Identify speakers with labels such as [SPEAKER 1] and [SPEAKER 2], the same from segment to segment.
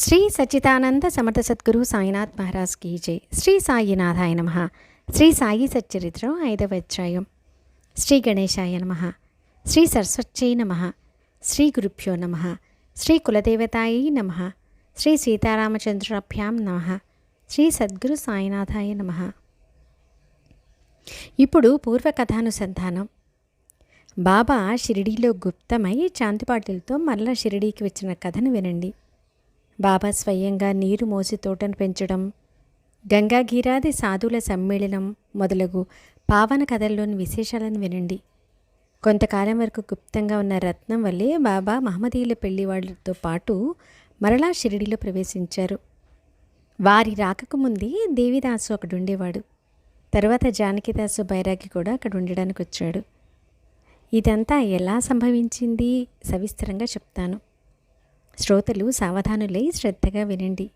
[SPEAKER 1] శ్రీ సచ్చిదానంద సమర్థ సద్గురు సాయినాథ్ మహారాజ్ కీ జై. శ్రీ సాయినాథాయ నమ. శ్రీ సాయి సచ్చరిత్రం ఐదవ అధ్యాయం. శ్రీ గణేశాయ నమ. శ్రీ సరస్వత్యై నమ. శ్రీ గురుభ్యో నమ. శ్రీ కులదేవతాయై నమ. శ్రీ సీతారామచంద్రాభ్యాం నమ. శ్రీ సద్గురు సాయినాథాయ నమ. ఇప్పుడు పూర్వకథానుసంధానం. బాబా షిరిడీలో గుప్తమై చాంతిపాటిలతో మరలా షిరిడీకి వచ్చిన కథను వినండి. బాబా స్వయంగా నీరు మోసి తోటను పెంచడం గంగాగీరాది సాధువుల సమ్మేళనం మొదలగు పావన కథల్లోని విశేషాలను వినండి. కొంతకాలం వరకు గుప్తంగా ఉన్న రత్నం వల్లే బాబా మహమ్మదీయుల పెళ్ళి వాళ్ళతో పాటు మరలా షిరిడీలో ప్రవేశించారు. వారి రాకకు ముందే దేవిదాసు అక్కడ ఉండేవాడు తర్వాత జానకిదాసు బైరాగి కూడా అక్కడ ఉండడానికి వచ్చాడు ఇదంతా ఎలా సంభవించింది? సవిస్తరంగా చెప్తాను. శ్రోతలు సావధానులై శ్రద్ధగా వినండి.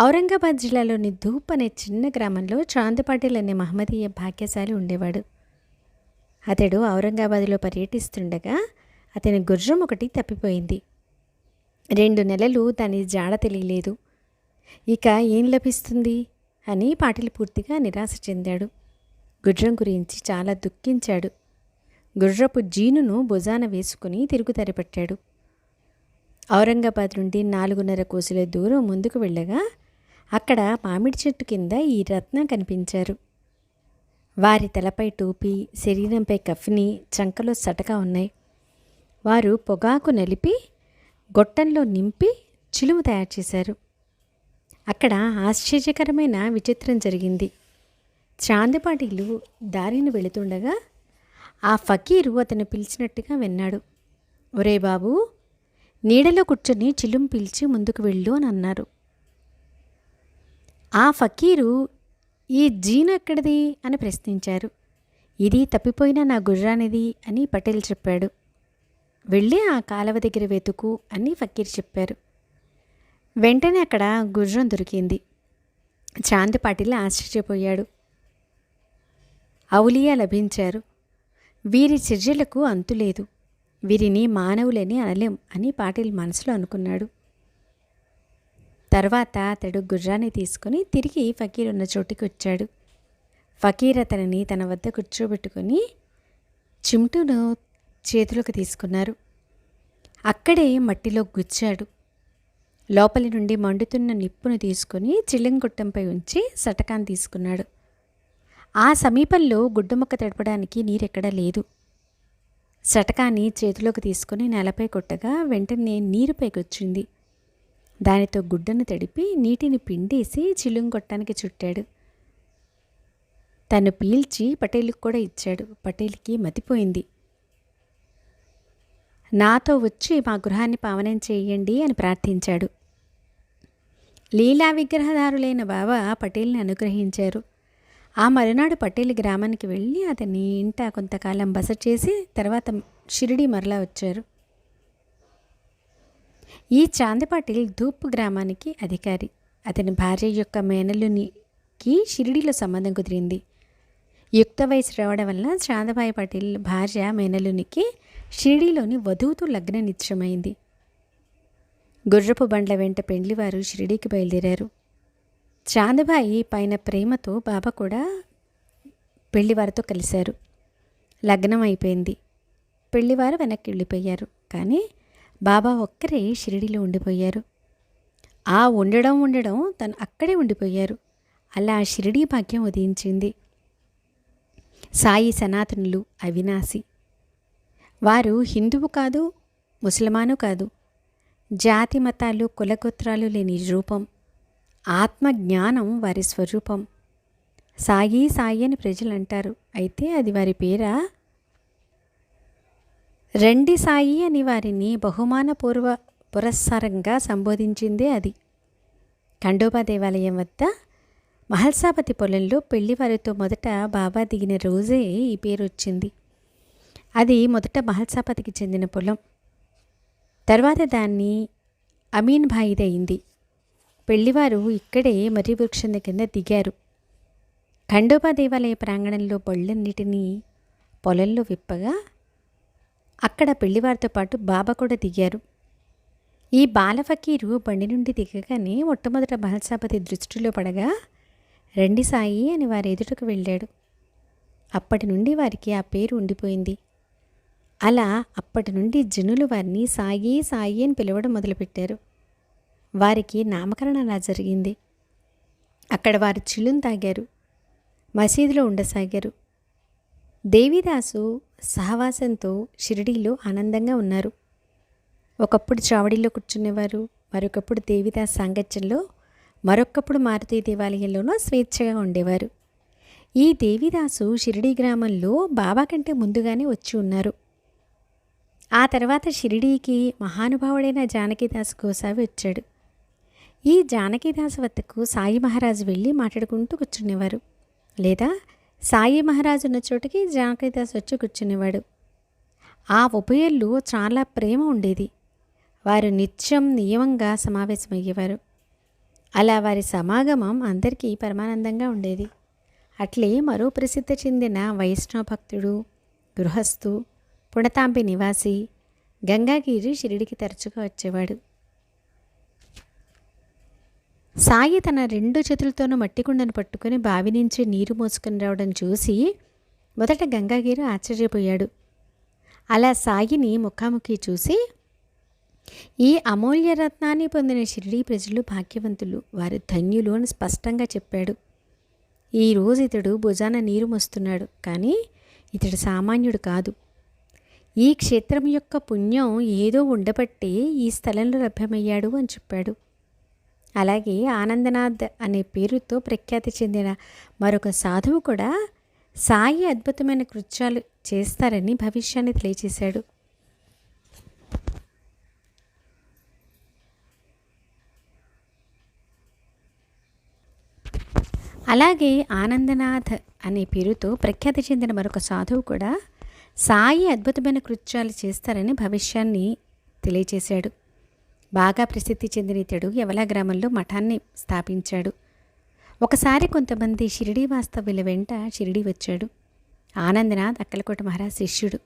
[SPEAKER 1] ఔరంగాబాద్ జిల్లాలోని ధూప్ అనే చిన్న గ్రామంలో చాందపాటిల్ అనే మహమ్మదీయ భాగ్యశాలి ఉండేవాడు. అతడు ఔరంగాబాద్లో పర్యటిస్తుండగా అతని గుర్రం ఒకటి తప్పిపోయింది. రెండు నెలలు దాని జాడ తెలియలేదు. ఇక ఏం లభిస్తుంది? అని పాటిల్ పూర్తిగా నిరాశ చెందాడు. గుర్రం గురించి చాలా దుఃఖించాడు. గుర్రపు జీనును భుజాన వేసుకుని తిరుగుతరి పెట్టాడు ఔరంగాబాద్ నుండి నాలుగున్నర కోసుల దూరం ముందుకు వెళ్ళగా అక్కడ మామిడి చెట్టు కింద ఈ రత్నం కనిపించారు. వారి తలపై టోపీ శరీరంపై కఫ్ని చంకలో సటగా ఉన్నాయి. వారు పొగాకు నలిపి గొట్టంలో నింపి చిలుము తయారు చేశారు. అక్కడ ఆశ్చర్యకరమైన విచిత్రం జరిగింది. చాందపాటిలు దారిని వెళుతుండగా ఆ ఫకీరు అతను పిలిచినట్టుగా విన్నాడు. ఒరే బాబు నీడలో కూర్చొని చిలుం పిలిచి ముందుకు వెళ్ళు అని అన్నారు. ఆ ఫకీరు ఈ జీను ఎక్కడిది? అని ప్రశ్నించారు. ఇది తప్పిపోయిన నా గుర్రానిది అని పటేల్ చెప్పాడు. వెళ్ళి ఆ కాలవ దగ్గర వెతుకు అని ఫకీర్ చెప్పారు. వెంటనే అక్కడ గుర్రం దొరికింది. చాంద్ పాటిల్ ఆశ్చర్యపోయాడు. అవులియా లభించారు. వీరి చర్యలకు అంతులేదు. వీరిని మానవులని అనలేం అని పాటిల్ మనసులో అనుకున్నాడు. తర్వాత అతడు గుర్రాన్ని తీసుకుని తిరిగి ఫకీర్ ఉన్న చోటికి వచ్చాడు. ఫకీర్ అతనిని తన వద్ద కూర్చోబెట్టుకొని చిమ్టును చేతులకు తీసుకున్నారు. అక్కడే మట్టిలో గుచ్చాడు. లోపలి నుండి మండుతున్న నిప్పును తీసుకొని చిల్లంగుట్టంపై ఉంచి సటకాన్ని తీసుకున్నాడు. ఆ సమీపంలో గుడ్డముక్క తడపడానికి నీరెక్కడా లేదు. శటకాన్ని చేతిలోకి తీసుకుని నేలపై కొట్టగా వెంటనే నీరు పైకొచ్చింది దానితో గుడ్డను తడిపి నీటిని పిండేసి చిలుంగొట్టానికి చుట్టాడు. తను పీల్చి పటేలుకు కూడా ఇచ్చాడు. పటేల్కి మతిపోయింది. నాతో వచ్చి మా గృహాన్ని పావనం చేయండి అని ప్రార్థించాడు. లీలా విగ్రహదారులైన బాబా పటేల్ని అనుగ్రహించారు. ఆ మరునాడు పటేల్ గ్రామానికి వెళ్ళి అతని ఇంట కొంతకాలం బస చేసి తర్వాత షిరిడి మరలా వచ్చారు. ఈ చాందిపాటిల్ ధూప్ గ్రామానికి అధికారి. అతని భార్య యొక్క మేనలునికి షిరిడిలో సంబంధం కుదిరింది. యుక్త వయసు రావడం వల్ల చాందబాయి పటేల్ భార్య మేనలునికి షిరిడీలోని వధువుతో లగ్న నిశ్చయమైంది గుర్రపు బండ్ల వెంట పెండ్లివారు షిరిడీకి బయలుదేరారు. చాందబాయి పైన ప్రేమతో బాబా కూడా పెళ్ళివారితో కలిశారు. లగ్నం అయిపోయింది పెళ్ళివారు వెనక్కి వెళ్ళిపోయారు కానీ బాబా ఒక్కరే షిరిడిలో ఉండిపోయారు. ఆ ఉండడం ఉండడం తను అక్కడే ఉండిపోయారు. అలా షిరిడీ భాగ్యం ఉదయించింది. సాయి సనాతనులు అవినాశి. వారు హిందువు కాదు ముసల్మాను కాదు. జాతి మతాలు కులగోత్రాలు లేని రూపం. ఆత్మజ్ఞానం వారి స్వరూపం. సాయి సాయి అని ప్రజలు అంటారు. అయితే అది వారి పేరా? రెండి సాయి అని వారిని బహుమానపూర్వ పురస్సారంగా సంబోధించిందే అది. ఖండోబా దేవాలయం వద్ద మహల్సాపతి పొలంలో పెళ్ళివారితో మొదట బాబా దిగిన రోజే ఈ పేరు వచ్చింది. అది మొదట మహల్సాపతికి చెందిన పొలం. తర్వాత దాన్ని అమీన్ భాయిది అయింది పెళ్ళివారు ఇక్కడే మర్రి వృక్షం కింద దిగారు. ఖండోబా దేవాలయ ప్రాంగణంలో బళ్ళన్నిటినీ పొలంలో విప్పగా అక్కడ పెళ్ళివారితో పాటు బాబా కూడా దిగారు. ఈ బాలఫకీరు బండి నుండి దిగగానే మొట్టమొదట బహల్సాపతి దృష్టిలో పడగా రండి సాయి అని వారి ఎదుటకు వెళ్ళాడు. అప్పటి నుండి వారికి ఆ పేరు ఉండిపోయింది. అలా అప్పటి నుండి జనులు వారిని సాయి సాయి అని పిలవడం మొదలుపెట్టారు. వారికి నామకరణం అలా జరిగింది. అక్కడ వారు చిల్లును తాగారు. మసీదులో ఉండసాగారు. దేవిదాసు సహవాసంతో షిరిడీలో ఆనందంగా ఉన్నారు. ఒకప్పుడు చావడిలో కూర్చునేవారు మరొకప్పుడు దేవిదాస్ సాంగత్యంలో మరొకప్పుడు మారుతి దేవాలయంలోనూ స్వేచ్ఛగా ఉండేవారు. ఈ దేవిదాసు షిరిడీ గ్రామంలో బాబా కంటే ముందుగానే వచ్చి ఉన్నారు. ఆ తర్వాత షిరిడీకి మహానుభావుడైన జానకిదాస్ గోసావి వచ్చాడు. ఈ జానకిదాస్ వద్దకు సాయి మహారాజు వెళ్ళి మాట్లాడుకుంటూ కూర్చునేవారు. లేదా సాయి మహారాజు ఉన్న చోటికి జానకిదాస్ వచ్చి కూర్చునేవాడు. ఆ ఉభయల్లో చాలా ప్రేమ ఉండేది. వారు నిత్యం నియమంగా సమావేశమయ్యేవారు. అలా వారి సమాగమం అందరికీ పరమానందంగా ఉండేది. అట్లే మరో ప్రసిద్ధి చెందిన వైష్ణవ భక్తుడు గృహస్థు పుణతాంబి నివాసి గంగాగిరి షిరిడికి తరచుగా వచ్చేవాడు. సాయి తన రెండు చేతులతోనూ మట్టి కుండను పట్టుకుని బావి నుంచి నీరు మోసుకుని రావడం చూసి మొదట గంగాగిరి ఆశ్చర్యపోయాడు. అలా సాయిని ముఖాముఖి చూసి ఈ అమూల్య రత్నాన్ని పొందిన షిరిడీ ప్రజలు భాగ్యవంతులు. వారు ధన్యులు అని స్పష్టంగా చెప్పాడు. ఈరోజు ఇతడు భుజాన నీరు మోస్తున్నాడు కానీ ఇతడు సామాన్యుడు కాదు. ఈ క్షేత్రం యొక్క పుణ్యం ఏదో ఉండబట్టి ఈ స్థలంలో లభ్యమయ్యాడు అని చెప్పాడు. అలాగే ఆనందనాథ్ అనే పేరుతో ప్రఖ్యాతి చెందిన మరొక సాధువు కూడా సాయి అద్భుతమైన కృత్యాలు చేస్తారని భవిష్యాన్ని తెలియచేశాడు. అలాగే ఆనందనాథ్ అనే పేరుతో ప్రఖ్యాతి చెందిన మరొక సాధువు కూడా సాయి అద్భుతమైన కృత్యాలు చేస్తారని భవిష్యాన్ని తెలియచేశాడు. బాగా ప్రసిద్ధి చెందిన ఇతడు యవలా గ్రామంలో మఠాన్ని స్థాపించాడు. ఒకసారి కొంతమంది షిరిడీ వాస్తవ్యుల వెంట షిరిడీ వచ్చాడు. ఆనందనాథ్ అక్కలకోట మహారాజ్ శిష్యుడు.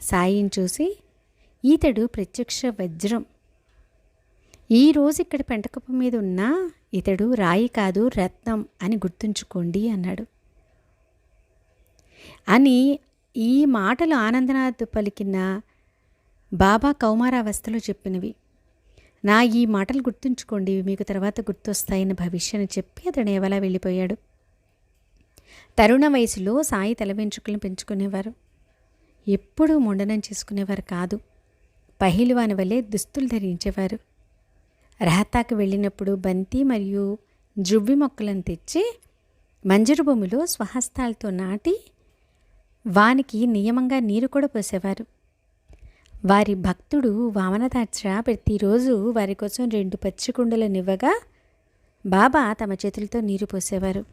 [SPEAKER 1] సాయిని చూసి ఈతడు ప్రత్యక్ష వజ్రం. ఈ రోజు ఇక్కడ పెంటకప్ప మీద ఉన్న ఇతడు రాయి కాదు రత్నం అని గుర్తుంచుకోండి అన్నాడు. అని ఈ మాటలు ఆనందనాథ్ పలికిన బాబా కౌమారావస్థలో చెప్పినవి. నా ఈ మాటలు గుర్తుంచుకోండి మీకు తర్వాత గుర్తొస్తాయన్న భవిష్యని చెప్పి అతడు ఎవలా వెళ్ళిపోయాడు? తరుణ వయసులో సాయి తల వెంట్రుకలను పెంచుకునేవారు. ఎప్పుడూ ముండనం చేసుకునేవారు కాదు. పహిలువాని వలె దుస్తులు ధరించేవారు. రహతాకు వెళ్ళినప్పుడు బంతి మరియు జువ్వి మొక్కలను తెచ్చి మంజరు భూమిలో స్వహస్తాలతో నాటి వానికి నియమంగా నీరు కూడా పోసేవారు. వారి భక్తుడు వామనదాక్ష ప్రతిరోజు వారి కోసం రెండు పచ్చి కుండలనివ్వగా బాబా తమ చేతులతో నీరు పోసేవారు.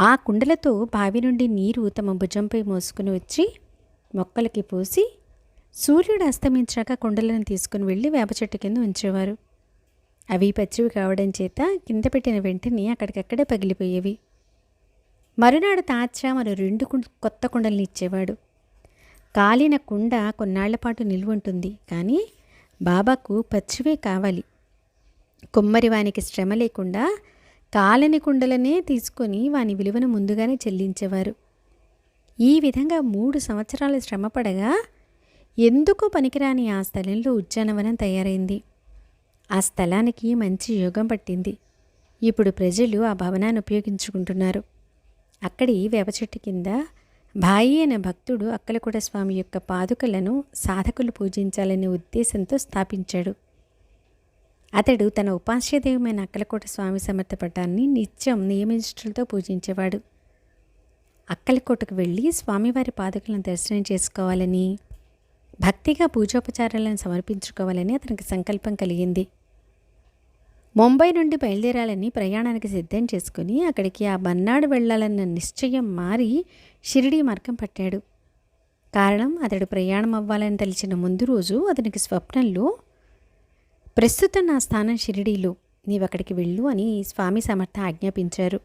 [SPEAKER 1] ఆ కుండలతో బావి నుండి నీరు తమ భుజంపై మోసుకుని వచ్చి మొక్కలకి పోసి సూర్యుడు అస్తమించాక కుండలను తీసుకుని వెళ్ళి వేప చెట్టు కింద ఉంచేవారు. అవి పచ్చివి కావడం చేత కింద పెట్టిన వెంటనే అక్కడికక్కడే పగిలిపోయేవి. మరునాడు తాత్య మరో రెండు కొత్త కుండల్ని ఇచ్చేవాడు. కాలిన కుండ కొన్నాళ్ళ పాటు నిల్వుంటుంది. కానీ బాబాకు పచ్చివే కావాలి. కుమ్మరి వానికి శ్రమ లేకుండా కాలని కుండలనే తీసుకొని వాని విలువను ముందుగానే చెల్లించేవారు. ఈ విధంగా మూడు సంవత్సరాలు శ్రమపడగా ఎందుకు పనికిరాని ఆ స్థలంలో ఉద్యానవనం తయారైంది? ఆ స్థలానికి మంచి యోగం పట్టింది. ఇప్పుడు ప్రజలు ఆ భవనాన్ని ఉపయోగించుకుంటున్నారు. అక్కడి వేప చెట్టు కింద భాయి అనే భక్తుడు అక్కలకూట స్వామి యొక్క పాదుకలను సాధకులు పూజించాలనే ఉద్దేశంతో స్థాపించాడు. అతడు తన ఉపాస్యదేవమైన అక్కలకోట స్వామి సమర్థపటాన్ని నిత్యం నియమించడంతో పూజించేవాడు. అక్కలకోటకు వెళ్ళి స్వామివారి పాదుకలను దర్శనం చేసుకోవాలని భక్తిగా పూజోపచారాలను సమర్పించుకోవాలని అతనికి సంకల్పం కలిగింది. ముంబై నుండి బయలుదేరాలని ప్రయాణానికి సిద్ధం చేసుకుని అక్కడికి ఆ మన్నాడు వెళ్ళాలన్న నిశ్చయం మారి షిరిడీ మార్గం పట్టాడు. కారణం అతడు ప్రయాణం అవ్వాలని తలిచిన ముందు రోజు అతనికి స్వప్నంలో ప్రస్తుతం నా స్థానం షిరిడీలో నీవక్కడికి వెళ్ళు అని స్వామి సమర్థ ఆజ్ఞాపించారు.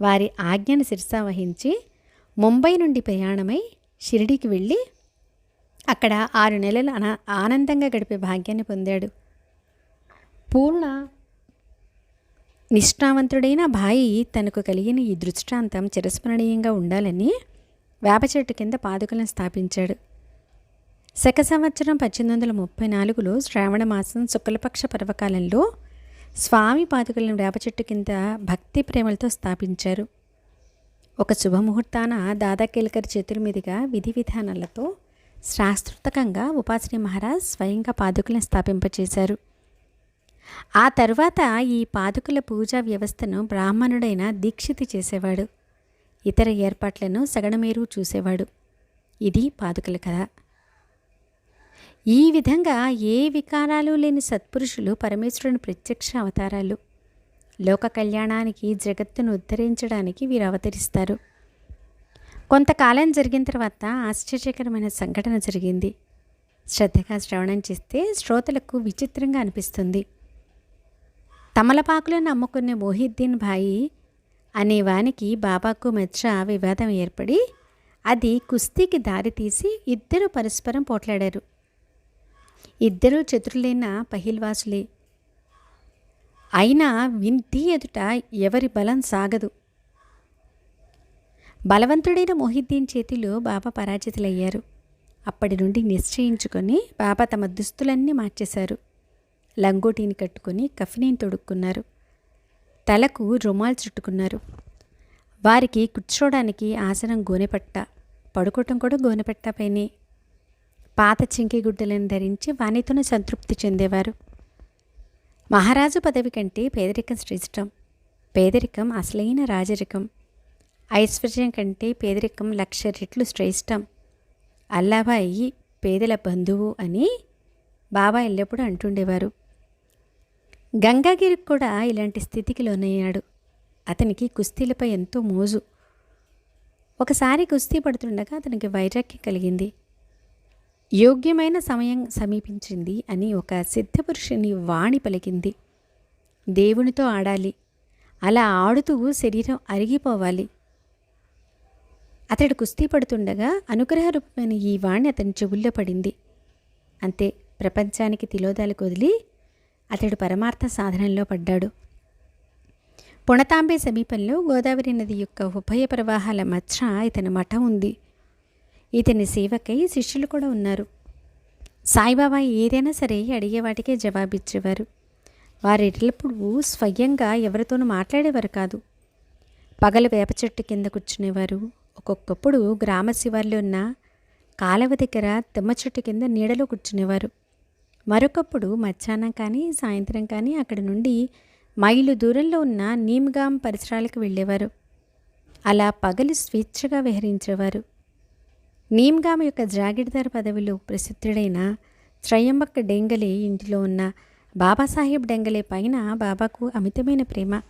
[SPEAKER 1] వారి ఆజ్ఞను శిరసా వహించి ముంబై నుండి ప్రయాణమై షిరిడీకి వెళ్ళి అక్కడ ఆరు నెలలు అన ఆనందంగా గడిపే భాగ్యాన్ని పొందాడు. పూర్ణ నిష్ఠావంతుడైన భాయి తనకు కలిగిన ఈ దృష్టాంతం చిరస్మరణీయంగా ఉండాలని వేప చెట్టు కింద పాదుకలను స్థాపించాడు. శక సంవత్సరం పద్దెనిమిది వందల ముప్పై నాలుగులో శ్రావణ మాసం శుక్లపక్ష పర్వకాలంలో స్వామి పాదుకలను వేప చెట్టు కింద భక్తి ప్రేమలతో స్థాపించారు. ఒక శుభముహూర్తాన దాదా కేల్కర్ చేతుల మీదుగా విధి విధానాలతో శాస్త్రోత్తకంగా ఉపాసని మహారాజ్ స్వయంగా పాదుకలను స్థాపింపచేశారు. ఆ తర్వాత ఈ పాదుకల పూజా వ్యవస్థను బ్రాహ్మణుడైన దీక్షితి చేసేవాడు. ఇతర ఏర్పాట్లను సగణమేరు చూసేవాడు. ఇది పాదుకల కథ. ఈ విధంగా ఏ వికారాలు లేని సత్పురుషులు పరమేశ్వరుని ప్రత్యక్ష అవతారాలు. లోక కళ్యాణానికి జగత్తును ఉద్ధరించడానికి వీరు అవతరిస్తారు. కొంతకాలం జరిగిన తర్వాత ఆశ్చర్యకరమైన సంఘటన జరిగింది. శ్రద్ధగా శ్రవణం చేస్తే శ్రోతలకు విచిత్రంగా అనిపిస్తుంది. తమలపాకులను అమ్ముకునే మోహిద్దీన్ భాయి అనే వానికి బాబాకు మధ్య వివాదం ఏర్పడి అది కుస్తీకి దారితీసి ఇద్దరు పరస్పరం పోట్లాడారు. ఇద్దరూ చతురులైన పహిల్వాసులే. అయినా వింటి ఎదుట ఎవరి బలం సాగదు. బలవంతుడైన మొహిద్దీన్ చేతిలో బాబా పరాజితులయ్యారు. అప్పటి నుండి నిశ్చయించుకొని బాబా తమ దుస్తులన్నీ మార్చేశారు. లంగోటీని కట్టుకొని కఫినీని తొడుక్కున్నారు. తలకు రుమాల్ చుట్టుకున్నారు. వారికి కూర్చోడానికి ఆసనం గోనెపట్ట పడుకోవటం కూడా గోనెపట్ట పైనే. పాత చింకి గుడ్డలను ధరించి వానితోనే సంతృప్తి చెందేవారు. మహారాజు పదవి కంటే పేదరికం శ్రేష్టం. పేదరికం అసలైన రాజరికం. ఐశ్వర్యం కంటే పేదరికం లక్ష రెట్లు శ్రేష్టం. అల్లాబాయి పేదల బంధువు అని బాబా ఎల్లప్పుడూ అంటుండేవారు. గంగాగిరికి కూడా ఇలాంటి స్థితికి లోనయ్యాడు. అతనికి కుస్తీలపై ఎంతో మోజు. ఒకసారి కుస్తీ పడుతుండగా అతనికి వైరాగ్యం కలిగింది. యోగ్యమైన సమయం సమీపించింది అని ఒక సిద్ధపురుషుని వాణి పలికింది. దేవునితో ఆడాలి. అలా ఆడుతూ శరీరం అరిగిపోవాలి. అతడు కుస్తీ పడుతుండగా అనుగ్రహ రూపమైన ఈ వాణి అతని చెవుల్లో పడింది. అంతే ప్రపంచానికి తిలోదాలు కొదిలి అతడు పరమార్థ సాధనంలో పడ్డాడు. పుణతాంబే సమీపంలో గోదావరి నది యొక్క ఉభయ ప్రవాహాల మధ్య ఇతని మఠం ఉంది. ఇతని సేవకై శిష్యులు కూడా ఉన్నారు. సాయిబాబా ఏదైనా సరే అడిగేవాటికే జవాబిచ్చేవారు. వారెల్లప్పుడు స్వయంగా ఎవరితోనూ మాట్లాడేవారు కాదు. పగలు వేప చెట్టు కింద కూర్చునేవారు. ఒక్కొక్కప్పుడు గ్రామ శివార్లో ఉన్న కాలవ దగ్గర తిమ్మ చెట్టు కింద నీడలో కూర్చునేవారు. మరొకప్పుడు మధ్యాహ్నం కానీ సాయంత్రం కానీ అక్కడి నుండి మైలు దూరంలో ఉన్న నీమ్గామ్ పరిసరాలకు వెళ్ళేవారు. అలా పగలు స్వేచ్ఛగా విహరించేవారు. నీమ్గామ్ యొక్క జాగిర్దార్ పదవిలో ప్రసిద్ధుడైన శ్రయంబక్ డెంగలే ఇంటిలో ఉన్న బాబాసాహెబ్ డెంగలే పైన బాబాకు అమితమైన ప్రేమ.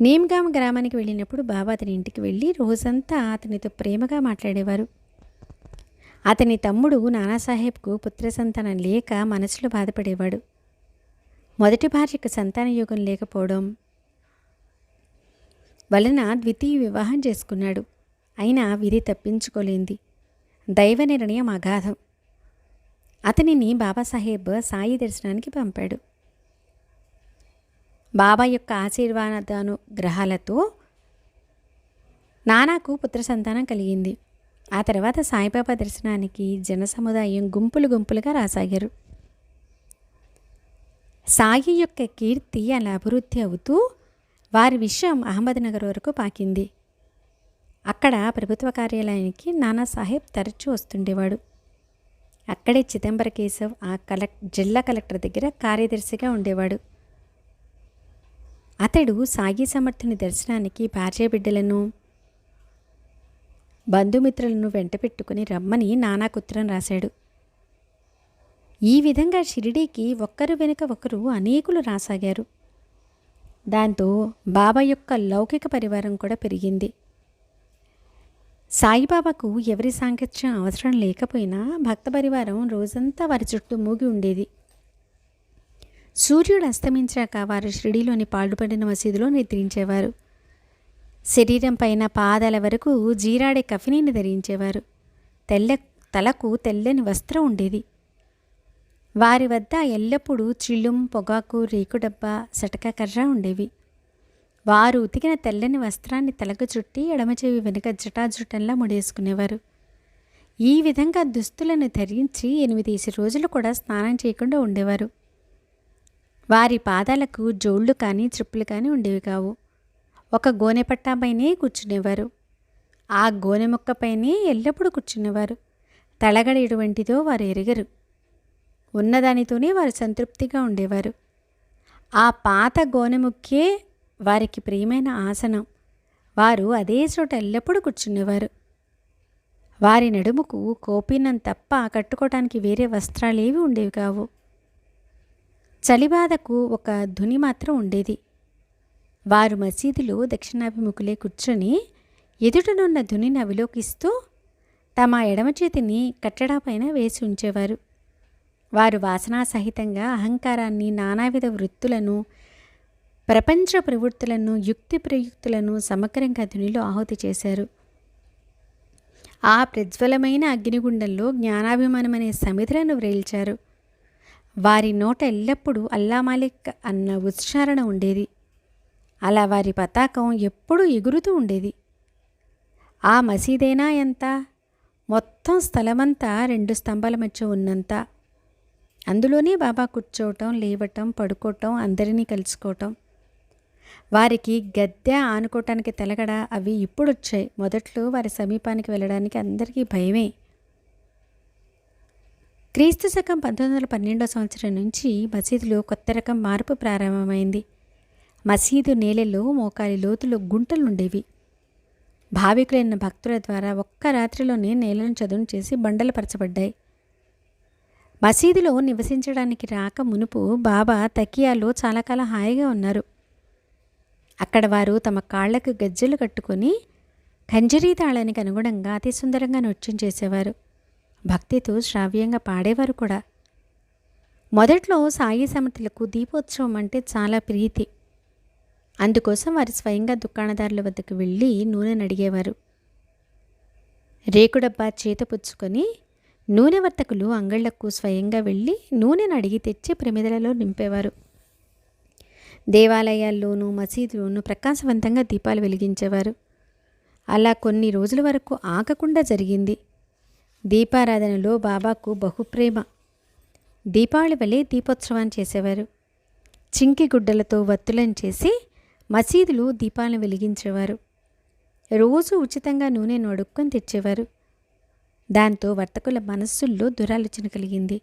[SPEAKER 1] నేమ్గామ్ గ్రామానికి వెళ్ళినప్పుడు బాబా అతని ఇంటికి వెళ్ళి రోజంతా అతనితో ప్రేమగా మాట్లాడేవారు. అతని తమ్ముడు నానాసాహెబ్కు పుత్ర సంతానం లేక మనసులో బాధపడేవాడు. మొదటి భార్యకు సంతాన యోగం లేకపోవడం వలన ద్వితీయ వివాహం చేసుకున్నాడు. అయినా విధి తప్పించుకోలేంది. దైవ నిర్ణయం అగాధం. అతనిని బాబాసాహెబ్ సాయి దర్శనానికి పంపాడు. బాబా యొక్క ఆశీర్వాదానుగ్రహాలతో నానాకు పుత్ర సంతానం కలిగింది. ఆ తర్వాత సాయిబాబా దర్శనానికి జన సముదాయం గుంపులు గుంపులుగా రాసాగారు. సాయి యొక్క కీర్తి అలా అభివృద్ధి అవుతూ వారి విషయం అహ్మద్నగర్ వరకు పాకింది. అక్కడ ప్రభుత్వ కార్యాలయానికి నానాసాహెబ్ తరచూ వస్తుండేవాడు. అక్కడే చిదంబర కేశవ్ ఆ కలెక్ జిల్లా కలెక్టర్ దగ్గర కార్యదర్శిగా ఉండేవాడు. అతడు సాయి సమర్థుని దర్శనానికి భార్య బిడ్డలను బంధుమిత్రులను వెంట పెట్టుకుని రమ్మని నానాకుత్రం రాశాడు. ఈ విధంగా షిరిడీకి ఒక్కరు వెనుక ఒకరు అనేకులు రాసాగారు. దాంతో బాబా యొక్క లౌకిక పరివారం కూడా పెరిగింది. సాయిబాబాకు ఎవరి సాంగత్యం అవసరం లేకపోయినా భక్త పరివారం రోజంతా వారి చుట్టూ మూగి ఉండేది. సూర్యుడు అస్తమించాక వారు షిరిడీలోని పాడుపడిన మసీదులో నిద్రించేవారు. శరీరం పైన పాదాల వరకు జీరాడే కఫినీని ధరించేవారు. తెల్ల తలకు తెల్లని వస్త్రం ఉండేది. వారి వద్ద ఎల్లప్పుడూ చిల్లుం పొగాకు రేకుడబ్బా సటక కర్ర ఉండేవి. వారు ఉతికిన తెల్లని వస్త్రాన్ని తలకు చుట్టి ఎడమచేవి వెనుక జటాజుటంలా ముడేసుకునేవారు. ఈ విధంగా దుస్తులను ధరించి ఎనిమిదేసి రోజులు కూడా స్నానం చేయకుండా ఉండేవారు. వారి పాదాలకు జోళ్ళు కానీ చెప్పులు కానీ ఉండేవి కావు. ఒక గోనె పట్టాపైనే కూర్చునేవారు. ఆ గోనె మొక్కపైనే ఎల్లప్పుడూ కూర్చునేవారు. తలగడ ఎటువంటిదో వారు ఎరగరు. ఉన్నదానితోనే వారు సంతృప్తిగా ఉండేవారు. ఆ పాత గోనెముక్కే వారికి ప్రియమైన ఆసనం. వారు అదే చోట ఎల్లప్పుడూ కూర్చునేవారు. వారి నడుముకు కోపినం తప్ప కట్టుకోవటానికి వేరే వస్త్రాలేవి ఉండేవి కావు. చలిబాధకు ఒక ధుని మాత్రం ఉండేది. వారు మసీదులో దక్షిణాభిముఖులే కూర్చొని ఎదుటనున్న ధునిని అవలోకిస్తూ తమ ఎడమ చేతిని కట్టడాపైన వేసి ఉంచేవారు. వారు వాసనా సహితంగా అహంకారాన్ని నానావిధ వృత్తులను ప్రపంచ ప్రవృత్తులను యుక్తి ప్రయుక్తులను సమగ్రంగా ధునిలో ఆహుతి చేశారు. ఆ ప్రజ్వలమైన అగ్నిగుండంలో జ్ఞానాభిమానం అనే సమిధులను వ్రేల్చారు. వారి నోట ఎల్లప్పుడూ అల్లామాలిక్ అన్న ఉచ్చారణ ఉండేది. అలా వారి పతాకం ఎప్పుడూ ఎగురుతూ ఉండేది. ఆ మసీదేనా ఎంత? మొత్తం స్థలమంతా రెండు స్తంభాల మధ్య ఉన్నంత. అందులోనే బాబా కూర్చోవటం లేవటం పడుకోవటం అందరినీ కలుసుకోవటం. వారికి గద్దె ఆనుకోవటానికి తెలగడ అవి ఇప్పుడు వచ్చాయి మొదట్లో వారి సమీపానికి వెళ్ళడానికి అందరికీ భయమే. క్రీస్తు శకం పంతొమ్మిది వందల పన్నెండో సంవత్సరం నుంచి మసీదులో కొత్త రకం మార్పు ప్రారంభమైంది. మసీదు నేలలో మోకాలి లోతులో గుంటలుండేవి భావికులైన భక్తుల ద్వారా ఒక్క రాత్రిలోనే నేలను చదును చేసి బండలు పరచబడ్డాయి. మసీదులో నివసించడానికి రాక మునుపు బాబా తకియాలో చాలా కాలం హాయిగా ఉన్నారు. అక్కడ వారు తమ కాళ్ళకు గజ్జెలు కట్టుకొని కంజరీ తాళానికి అనుగుణంగా అతి సుందరంగా నృత్యం చేసేవారు. భక్తితో శ్రావ్యంగా పాడేవారు కూడా. మొదట్లో సాయి సమతులకు దీపోత్సవం అంటే చాలా ప్రీతి. అందుకోసం వారు స్వయంగా దుకాణదారుల వద్దకు వెళ్ళి నూనెను అడిగేవారు. రేకుడబ్బా చేత పుచ్చుకొని నూనె వర్తకులు అంగళ్ళకు స్వయంగా వెళ్ళి నూనెను అడిగి తెచ్చి ప్రమిదలలో నింపేవారు. దేవాలయాల్లోనూ మసీదులోనూ ప్రకాశవంతంగా దీపాలు వెలిగించేవారు. అలా కొన్ని రోజుల వరకు ఆగకుండా జరిగింది. దీపారాధనలో బాబాకు బహుప్రేమ. దీపావళి వలె దీపోత్సవాన్ని చేసేవారు. చింకి గుడ్డలతో వత్తులను చేసి మసీదులు దీపాలను వెలిగించేవారు. రోజు ఉచితంగా నూనెను అడుక్కొని తెచ్చేవారు. దాంతో వర్తకుల మనస్సుల్లో దురాలోచన కలిగింది.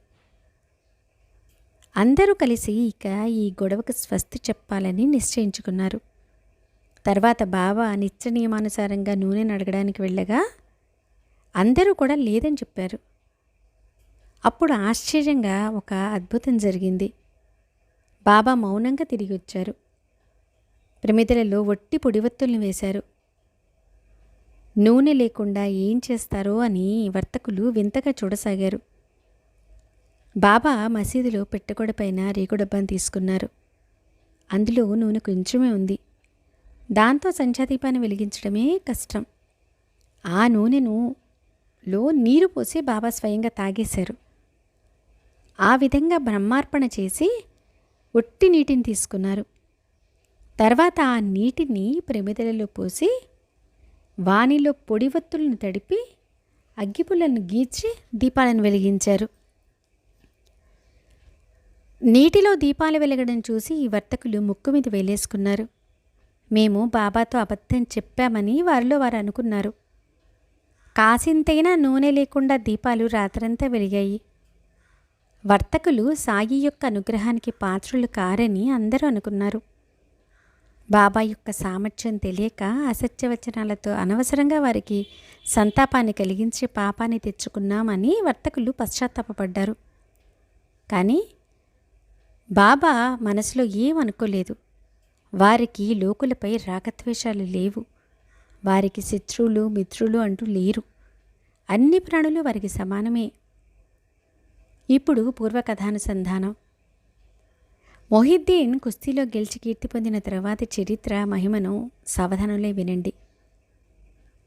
[SPEAKER 1] అందరూ కలిసి ఇక ఈ గొడవకు స్వస్తి చెప్పాలని నిశ్చయించుకున్నారు. తర్వాత బావ నిత్య నియమానుసారంగా నూనెను అడగడానికి వెళ్ళగా అందరూ కూడా లేదని చెప్పారు. అప్పుడు ఆశ్చర్యంగా ఒక అద్భుతం జరిగింది. బాబా మౌనంగా తిరిగి వచ్చారు. ప్రమిదలలో ఒట్టి పొడివత్తుల్ని వేశారు. నూనె లేకుండా ఏం చేస్తారో అని వర్తకులు వింతగా చూడసాగారు. బాబా మసీదులో పెట్టగొడపైన రేగుడబ్బాను తీసుకున్నారు. అందులో నూనె కొంచెమే ఉంది. దాంతో సంచాదీపాన్ని వెలిగించడమే కష్టం. ఆ నూనెను లో నీరు పోసి బాబా స్వయంగా తాగేశారు. ఆ విధంగా బ్రహ్మార్పణ చేసి ఒట్టి నీటిని తీసుకున్నారు. తర్వాత ఆ నీటిని ప్రమిదలలో పోసి వానిలో పొడివత్తులను తడిపి అగ్గిపుల్లను గీచి దీపాలను వెలిగించారు. నీటిలో దీపాలు వెలగడం చూసి ఈ వర్తకులు ముక్కు మీద వేలేసుకున్నారు. మేము బాబాతో అబద్ధం చెప్పామని వారిలో వారు అనుకున్నారు. కాసింతైనా నూనె లేకుండా దీపాలు రాత్రంతా వెలిగాయి. వర్తకులు సాయి యొక్క అనుగ్రహానికి పాత్రులు కారని అందరూ అనుకున్నారు. బాబా యొక్క సామర్థ్యం తెలియక అసత్యవచనాలతో అనవసరంగా వారికి సంతాపాన్ని కలిగించి పాపాన్ని తెచ్చుకున్నామని వర్తకులు పశ్చాత్తాపడ్డారు కానీ బాబా మనసులో ఏమనుకోలేదు. వారికి లోకులపై రాగద్వేషాలు లేవు. వారికి శత్రువులు మిత్రులు అంటూ లేరు. అన్ని ప్రాణులు వారికి సమానమే. ఇప్పుడు పూర్వకథానుసంధానం. మొహిద్దీన్ కుస్తీలో గెలిచి కీర్తి పొందిన తర్వాత చరిత్ర మహిమను సావధానంలో వినండి.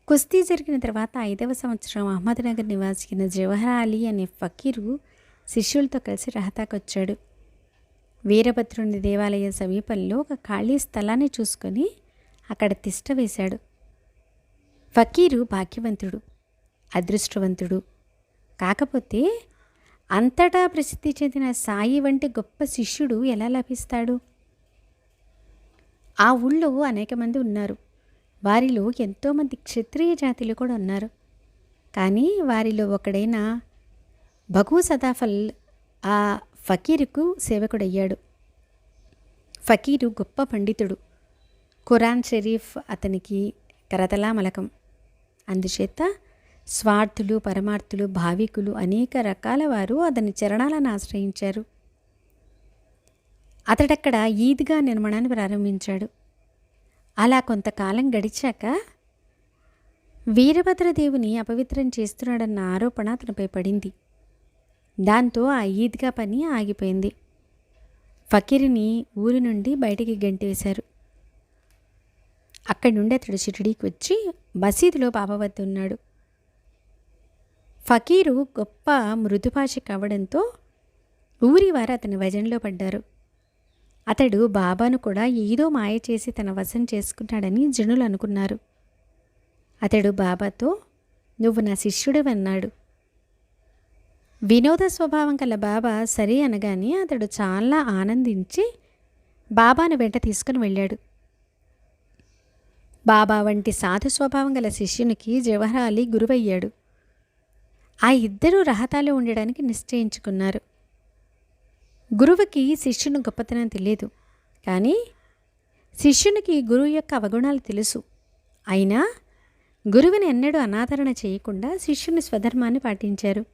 [SPEAKER 1] కుస్తీ జరిగిన తర్వాత ఐదవ సంవత్సరం అహ్మద్నగర్ నివాసిన జవహర్ అలీ అనే ఫకీరు శిష్యులతో కలిసి రహతాకొచ్చాడు వీరభద్రుని దేవాలయ సమీపంలో ఒక ఖాళీ స్థలాన్ని చూసుకొని అక్కడ తిష్ట వేశాడు. ఫకీరు భాగ్యవంతుడు అదృష్టవంతుడు. కాకపోతే అంతటా ప్రసిద్ధి చెందిన సాయి వంటి గొప్ప శిష్యుడు ఎలా లభిస్తాడు? ఆ ఊళ్ళో అనేక మంది ఉన్నారు. వారిలో ఎంతోమంది క్షత్రియ జాతులు కూడా ఉన్నారు. కానీ వారిలో ఒకడైన భగూ సదాఫల్ ఆ ఫకీరుకు సేవకుడయ్యాడు. ఫకీరు గొప్ప పండితుడు. ఖురాన్ షరీఫ్ అతనికి కరతలా మలకం అందుచేత స్వార్థులు పరమార్థులు భావికులు అనేక రకాల వారు అతని చరణాలను ఆశ్రయించారు. అతడక్కడ ఈద్గా నిర్మాణాన్ని ప్రారంభించాడు. అలా కొంతకాలం గడిచాక వీరభద్రదేవుని అపవిత్రం చేస్తున్నాడన్న ఆరోపణ అతనిపై పడింది. దాంతో ఆ ఈద్గా పని ఆగిపోయింది. ఫకీరిని ఊరి నుండి బయటికి గంటేశారు అక్కడి నుండి అతడు షిరిడీకి వచ్చి మసీదులో పాపవద్దు వద్ద ఉన్నాడు. ఫకీరు గొప్ప మృదుభాష కావడంతో ఊరి వారు అతని వజంలో పడ్డారు. అతడు బాబాను కూడా ఏదో మాయ చేసి తన వశం చేసుకున్నాడని జనులు అనుకున్నారు. అతడు బాబాతో నువ్వు నా శిష్యుడు అన్నాడు. వినోద స్వభావం గల బాబా సరే అనగానే అతడు చాలా ఆనందించి బాబాను వెంట తీసుకుని వెళ్ళాడు. బాబా వంటి సాధు స్వభావం గల శిష్యునికి జవహర్ అలీ గురువయ్యాడు. ఆ ఇద్దరూ రహతాలో ఉండడానికి నిశ్చయించుకున్నారు. గురువుకి శిష్యుని గొప్పతనం తెలియదు. కానీ శిష్యునికి గురువు యొక్క అవగుణాలు తెలుసు. అయినా గురువుని ఎన్నడూ అనాదరణ చేయకుండా శిష్యుని స్వధర్మాన్ని పాటించారు.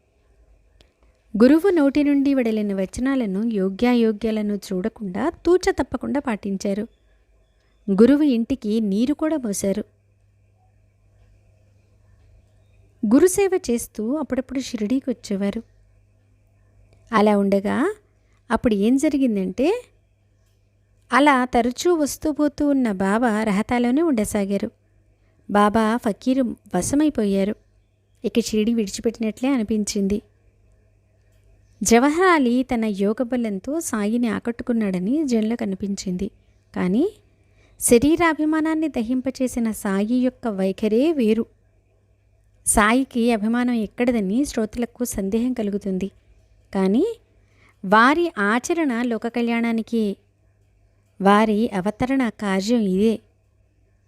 [SPEAKER 1] గురువు నోటి నుండి వెడలిన వచనాలను యోగ్యాయోగ్యాలను చూడకుండా తూచ తప్పకుండా పాటించారు. గురువు ఇంటికి నీరు కూడా పోశారు. గురుసేవ చేస్తూ అప్పుడప్పుడు షిరిడీకి వచ్చేవారు. అలా ఉండగా అప్పుడు ఏం జరిగిందంటే అలా తరచూ వస్తూ పోతూ ఉన్న బాబా రహతాలోనే ఉండసాగారు. బాబా ఫకీరు వశమైపోయారు. ఇక షిరిడి విడిచిపెట్టినట్లే అనిపించింది. జవహర్ అలీ తన యోగ బలంతో సాయిని ఆకట్టుకున్నాడని జన్లో అనిపించింది కానీ శరీరాభిమానాన్ని దహింపచేసిన సాయి యొక్క వైఖరే వేరు. సాయికి అభిమానం ఎక్కడదని శ్రోతలకు సందేహం కలుగుతుంది. కానీ వారి ఆచరణ లోక కళ్యాణానికి వారి అవతరణ కార్యం ఇదే.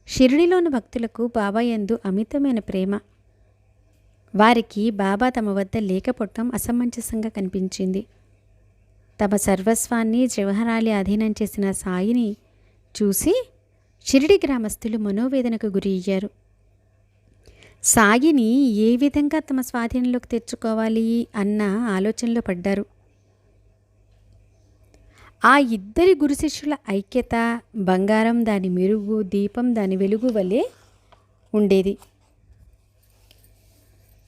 [SPEAKER 1] షిరిడిలోని భక్తులకు బాబాయందు అమితమైన ప్రేమ. వారికి బాబా తమ వద్ద లేకపోవటం అసమంజసంగా కనిపించింది. తమ సర్వస్వాన్ని జవహరాలి అధీనం చేసిన సాయిని చూసి షిరిడి గ్రామస్తులు మనోవేదనకు గురి అయ్యారు సాయిని ఏ విధంగా తమ స్వాధీనంలోకి తెచ్చుకోవాలి అన్న ఆలోచనలో పడ్డారు. ఆ ఇద్దరి గురు శిష్యుల ఐక్యత బంగారం దాని మెరుగు దీపం దాని వెలుగు వలె ఉండేది.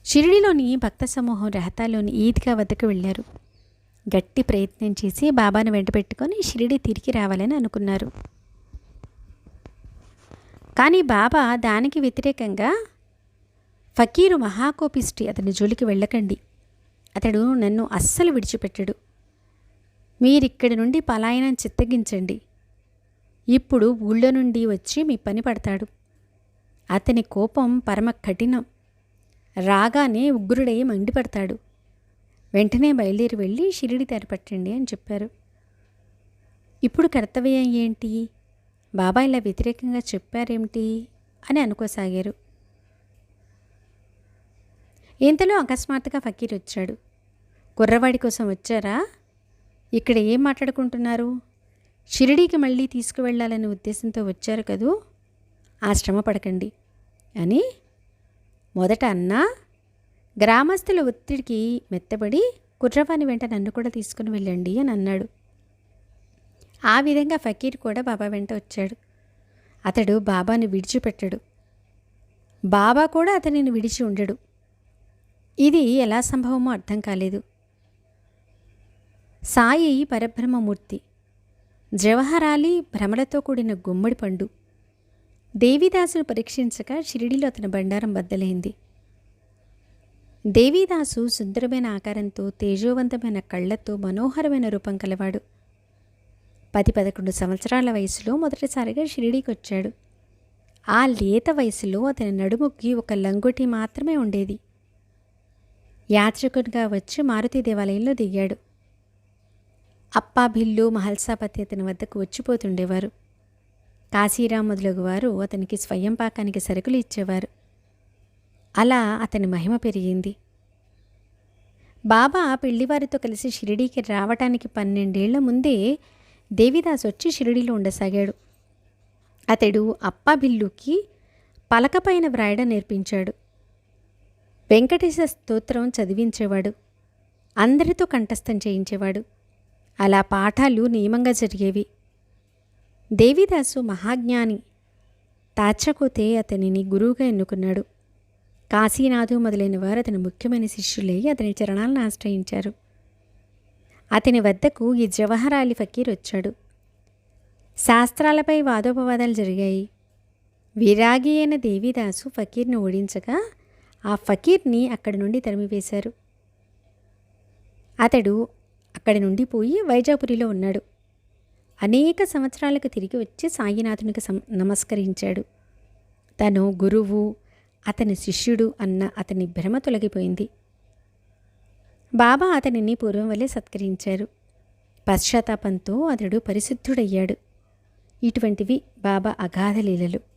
[SPEAKER 1] షిరిడిలోని భక్త సమూహం రహతాలోని ఈద్గా వద్దకు వెళ్ళారు. గట్టి ప్రయత్నం చేసి బాబాను వెంట పెట్టుకొని షిరిడి తిరిగి రావాలని అనుకున్నారు. కానీ బాబా దానికి వ్యతిరేకంగా ఫకీరు మహాకోపిష్టి అతని జోలికి వెళ్ళకండి. అతడు నన్ను అస్సలు విడిచిపెట్టడు. మీరిక్కడి నుండి పలాయనం చిత్తగించండి. ఇప్పుడు ఊళ్ళో నుండి వచ్చి మీ పని పడతాడు. అతని కోపం పరమ కఠినం. రాగానే ఉగ్రుడై మండిపడతాడు. వెంటనే బయలుదేరి వెళ్ళి షిరిడి తెరపట్టండి అని చెప్పారు. ఇప్పుడు కర్తవ్యం ఏంటి? బాబా ఇలా వ్యతిరేకంగా చెప్పారేమిటి? అని అనుకోసాగారు. ఇంతలో అకస్మాత్తుగా ఫకీర్ వచ్చాడు. కుర్రవాడి కోసం వచ్చారా? ఇక్కడ ఏం మాట్లాడుకుంటున్నారు? షిరిడీకి మళ్ళీ తీసుకువెళ్ళాలనే ఉద్దేశంతో వచ్చారు కదూ? ఆ శ్రమ పడకండి. అని మొదట అన్నా గ్రామస్తుల ఒత్తిడికి మెత్తబడి కుర్రవాణి వెంట నన్ను కూడా తీసుకుని వెళ్ళండి అని అన్నాడు. ఆ విధంగా ఫకీర్ కూడా బాబా వెంట వచ్చాడు. అతడు బాబాను విడిచిపెట్టడు. బాబా కూడా అతనిని విడిచి ఉండడు. ఇది ఎలా సంభవమో అర్థం కాలేదు. సాయి పరబ్రహ్మమూర్తి. జవహరాలి భ్రమలతో కూడిన గుమ్మడి పండు. దేవిదాసును పరీక్షించగా షిరిడిలో అతని బండారం బద్దలైంది. దేవిదాసు సుందరమైన ఆకారంతో తేజోవంతమైన కళ్ళతో మనోహరమైన రూపం కలవాడు. పది పదకొండు సంవత్సరాల వయసులో మొదటిసారిగా షిరిడీకి వచ్చాడు ఆ లేత వయసులో అతని నడుముకి ఒక లంగోటి మాత్రమే ఉండేది. యాత్రికునిగా వచ్చి మారుతి దేవాలయంలో దిగాడు. అప్పా భిల్లు మహల్సాపతి అతని వద్దకు వచ్చిపోతుండేవారు. కాశీరాం మొదలగు వారు అతనికి స్వయం పాకానికి సరుకులు ఇచ్చేవారు. అలా అతని మహిమ పెరిగింది. బాబా పెళ్ళివారితో కలిసి షిరిడీకి రావటానికి పన్నెండేళ్ళ ముందే దేవిదాస్ వచ్చి షిరిడీలో ఉండసాగాడు. అతడు అప్పాబిల్లుకి పలకపైన వ్రాయడం నేర్పించాడు. వెంకటేశ స్తోత్రం చదివించేవాడు. అందరితో కంఠస్థం చేయించేవాడు. అలా పాఠాలు నియమంగా జరిగేవి. దేవిదాసు మహాజ్ఞాని. తాచకోతే అతనిని గురువుగా ఎన్నుకున్నాడు. కాశీనాథు మొదలైన వారు అతని ముఖ్యమైన శిష్యులై అతని చరణాలను ఆశ్రయించారు. అతని వద్దకు ఈ జవహర్ అలీ ఫకీర్ వచ్చాడు. శాస్త్రాలపై వాదోపవాదాలు జరిగాయి. విరాగి అయిన దేవిదాసు ఫకీర్ను ఓడించగా ఆ ఫకీర్ని అక్కడి నుండి తరిమివేశారు. అతడు అక్కడి నుండి పోయి వైజాపురిలో ఉన్నాడు. అనేక సంవత్సరాలకు తిరిగి వచ్చి సాయినాథునికి సం నమస్కరించాడు. తను గురువు అతని శిష్యుడు అన్న అతని భ్రమ తొలగిపోయింది. బాబా అతనిని పూర్వం వల్లే సత్కరించారు. పశ్చాత్తాపంతో అతడు పరిశుద్ధుడయ్యాడు. ఇటువంటివి బాబా అగాధ లీలలు.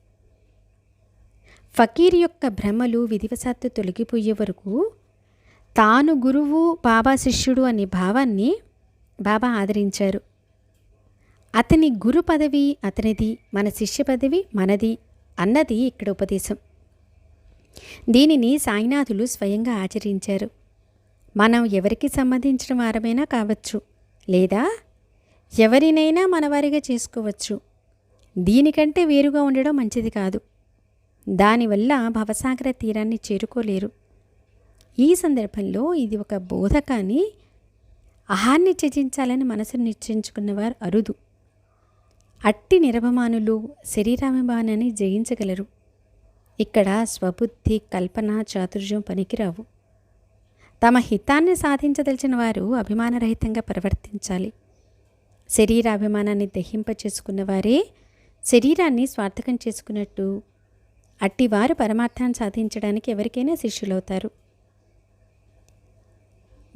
[SPEAKER 1] ఫకీర్ యొక్క భ్రమలు విధివశాత్తు తొలగిపోయే వరకు తాను గురువు బాబా శిష్యుడు అనే భావాన్ని బాబా ఆదరించారు. అతని గురు పదవి అతనిది మన శిష్య పదవి మనది అన్నది ఇక్కడ ఉపదేశం. దీనిని సాయినాథులు స్వయంగా ఆచరించారు. మనం ఎవరికి సంబంధించిన వారమైనా కావచ్చు లేదా ఎవరినైనా మనవారిగా చేసుకోవచ్చు. దీనికంటే వేరుగా ఉండడం మంచిది కాదు. దానివల్ల భవసాగర తీరాన్ని చేరుకోలేరు. ఈ సందర్భంలో ఇది ఒక బోధ కానీ ఆహాన్ని త్యజించాలని మనసును నిశ్చయించుకున్నవారు అరుదు. అట్టి నిరభమానులు శరీరాభిమానాన్ని జయించగలరు. ఇక్కడ స్వబుద్ధి కల్పన చాతుర్యం పనికిరావు. తమ హితాన్ని సాధించదలిచిన వారు అభిమానరహితంగా ప్రవర్తించాలి. శరీరాభిమానాన్ని దహింప చేసుకున్నవారే శరీరాన్ని స్వార్థకం చేసుకున్నట్టు అట్టివారు పరమార్థాన్ని సాధించడానికి ఎవరికైనా శిష్యులవుతారు.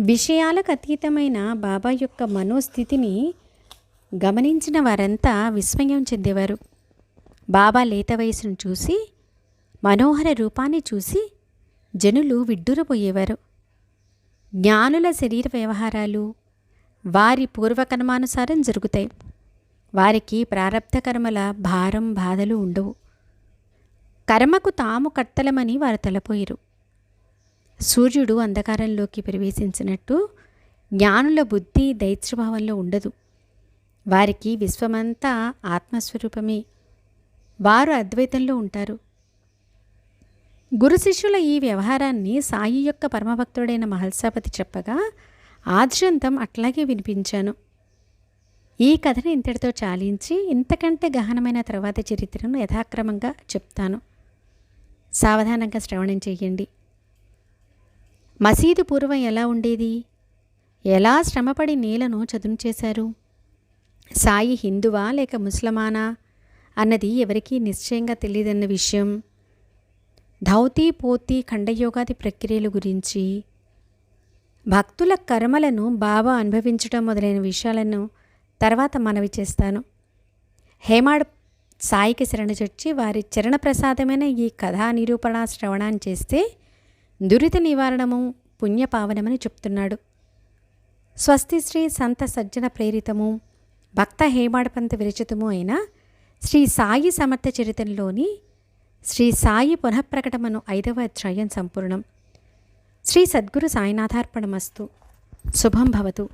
[SPEAKER 1] విషయాలకు అతీతమైన బాబా యొక్క మనోస్థితిని గమనించిన వారంతా విస్మయం చెందేవారు. బాబా లేత వయసును చూసి మనోహర రూపాన్ని చూసి జనులు విడ్డూరపోయేవారు. జ్ఞానుల శరీర వ్యవహారాలు వారి పూర్వకర్మానుసారం జరుగుతాయి. వారికి ప్రారబ్ధ కర్మల భారం బాధలు ఉండవు. కర్మకు తాము కట్టలమని వారు తలపోయిరు. సూర్యుడు అంధకారంలోకి ప్రవేశించినట్టు జ్ఞానుల బుద్ధి దైత్యభావంలో ఉండదు. వారికి విశ్వమంతా ఆత్మస్వరూపమే. వారు అద్వైతంలో ఉంటారు. గురు శిష్యుల ఈ వ్యవహారాన్ని సాయి యొక్క పరమభక్తుడైన మహల్సాపతి చెప్పగా ఆద్యంతం అట్లాగే వినిపించాను. ఈ కథను ఇంతటితో చాలించి ఇంతకంటే గహనమైన తర్వాత చరిత్రను యథాక్రమంగా చెప్తాను. సావధానంగా శ్రవణం చేయండి. మసీదు పూర్వం ఎలా ఉండేది? ఎలా శ్రమపడి నేలను చదును చేశారు? సాయి హిందువా లేక ముస్లమానా? అన్నది ఎవరికీ నిశ్చయంగా తెలియదన్న విషయం. ధౌతి పోతి ఖండయోగాది ప్రక్రియల గురించి భక్తుల కర్మలను బాబా అనుభవించడం మొదలైన విషయాలను తర్వాత మనవి చేస్తాను. హేమాడ్ సాయికి శరణచొచ్చి వారి చరణ ప్రసాదమైన ఈ కథా నిరూపణ శ్రవణాన్ని చేస్తే దురిత నివారణము పుణ్యపావనమని చెప్తున్నాడు. స్వస్తి శ్రీ సంత సజ్జన ప్రేరితము భక్త హేమాడపంత విరచితము అయిన శ్రీ సాయి సమర్థ చరిత్రలోని శ్రీ సాయి పునఃప్రకటమను ఐదవ అధ్యాయం సంపూర్ణం. శ్రీ సద్గురు సాయినాథార్పణమస్తు. శుభం భవతు.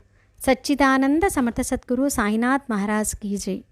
[SPEAKER 1] సచ్చిదానంద సమర్థ సద్గురు సాయినాథ్ మహారాజ్ కీ జై.